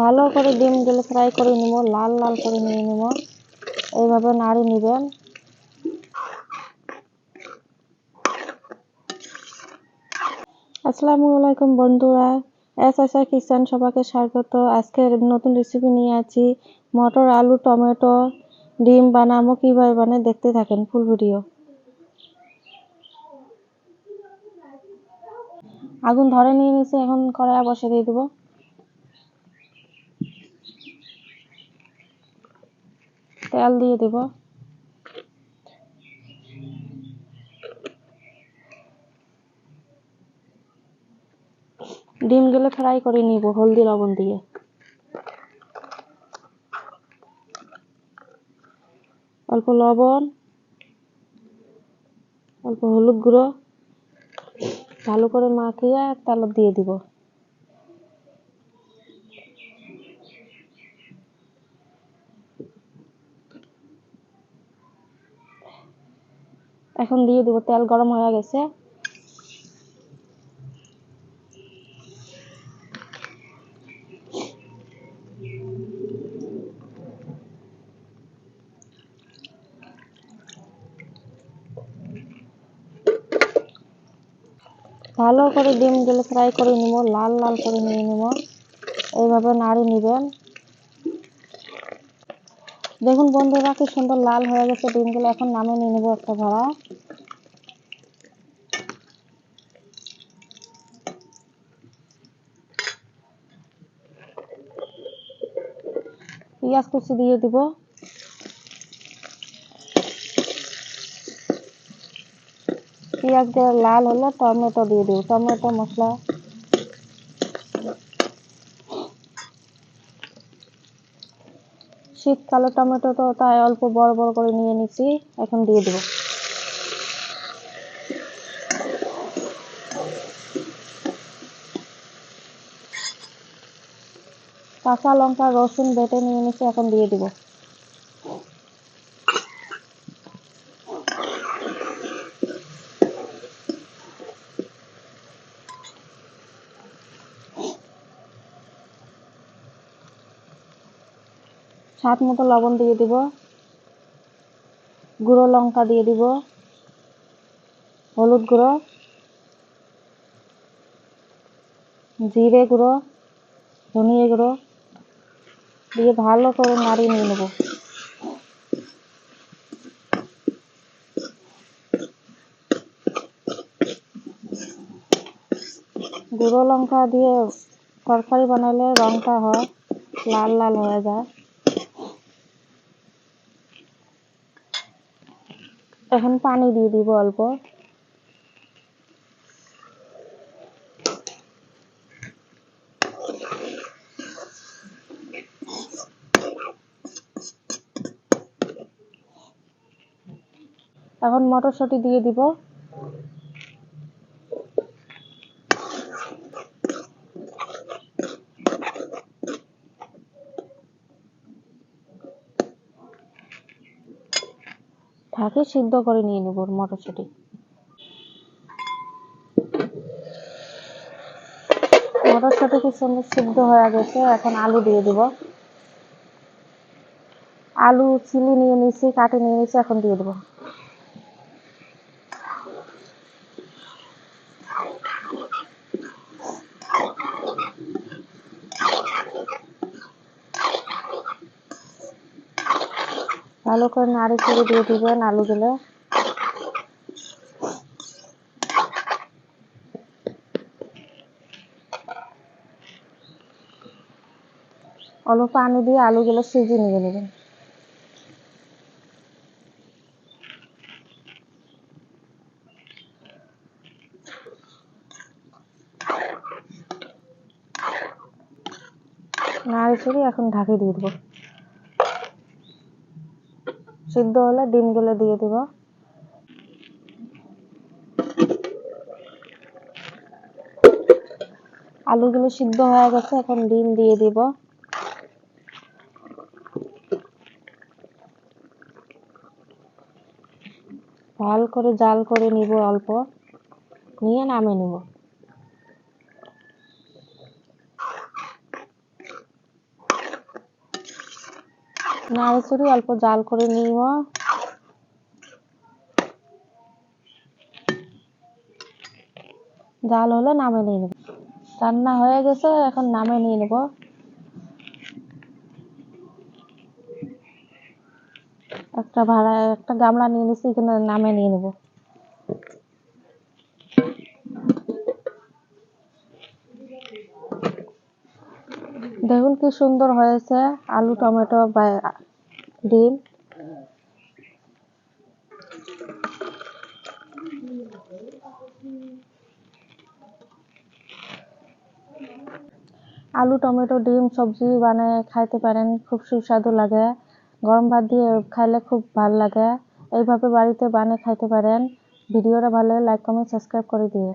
ভালো করে ডিমগুলো ফ্রাই করে নিব লাল লাল করে নিয়ে নিব এইভাবে নাড়ি নেবেন। আসসালামু আলাইকুম বন্ধুরা এস এস আর কিচেন সবাইকে স্বাগত। আজকে নতুন রেসিপি নিয়ে আছি, মটর, আলু, টমেটো, ডিম বানাবো কীভাবে বানাই দেখতে থাকেন ফুল ভিডিও আগুন ধরে নিয়ে নিছি এখন কড়াই বসে দিয়ে দেবো। তেল দিয়ে দেব। ডিমগুলো ফ্রাই করে নিব, হলদি, লবণ দিয়ে। অল্প লবণ, অল্প হলুদ গুঁড়ো। ভালো করে মাখিয়ে তেল দিয়ে দিব। এখন দিয়ে দিব, তেল গরম হয়ে গেছে। ভালো করে ডিম ডিমগুলো ফ্রাই করে নিব, লাল লাল করে নিয়ে নিব। এইভাবে নাড়ি নেবেন। দেখুন বন্ধুরা, কি সুন্দর লাল হয়ে গেছে ডিমগুলো। এখন নামে নিয়ে নেব একটা ভরা পেঁয়াজ কুচি দিয়ে দিব। পেঁয়াজ লাল হলে টমেটো দিয়ে দিব। টমেটো, মশলা। শীতকালে টমেটো তো তাই অল্প বড় বড় করে নিয়ে নিছি, এখন দিয়ে দেবো। কাঁচা লঙ্কা, রসুন বেটে নিয়ে নিছি, এখন দিয়ে দিব। স্বাদ মতো লবণ দিয়ে দিব। গুঁড়ো লঙ্কা দিয়ে দিব। হলুদ গুঁড়ো। জিরে গুঁড়ো। ধনিয়া গুঁড়ো। দিয়ে ভালো করে নাড়িয়ে নিয়ে নেব। গুঁড়ো লঙ্কা দিয়ে তরকারি বানালে রংটা হয়, লাল লাল হয়ে যায়। এখন পানি দিয়ে দিব অল্প। এখন মটরশুঁটি দিয়ে দিব। ঢাকে সিদ্ধ করে নিয়ে নেব মটরশুঁটি মটরশুঁটি। কি সুন্দর সিদ্ধ হয়ে গেছে, এখন আলু দিয়ে দিব। আলু চিলি নিয়ে নিয়েছি, কাটে নিয়ে নিয়েছি, এখন দিয়ে দেবো। ভালো করে নাড়ি চেড়ে দিয়ে দিবেন আলুগুলো। অল্প পানি দিয়ে আলুগুলো সিজিয়ে নিয়ে নেবেন। নাড়ি চেড়ে এখন ঢাকি দিয়ে দেবো। সিদ্ধ হলে ডিমগুলো দিয়ে দিব। আলুগুলো সিদ্ধ হয়ে গেছে, এখন ডিম দিয়ে দিব। ভালো করে জাল করে নিব অল্প। নিয়ে নামে নিব। নাড়াচড়ি অল্প জাল করে নিব। জাল হলে নামে নিয়ে নেব। রান্না হয়ে গেছে, এখন নামে নিয়ে নেব। একটা ভাড়া, একটা গামলা নিয়ে নিছি, এখানে নামে নিয়ে নেব। দেখুন কি সুন্দর হয়েছে, আলু, টমেটো বা ডিম। আলু, টমেটো, ডিম, সবজি বানিয়ে খাইতে পারেন, খুব সুস্বাদু লাগে। গরম ভাত দিয়ে খাইলে খুব ভালো লাগে। এইভাবে বাড়িতে বানিয়ে খাইতে পারেন। ভিডিওটা ভালো লাইক, কমেন্ট, সাবস্ক্রাইব করে দিয়ে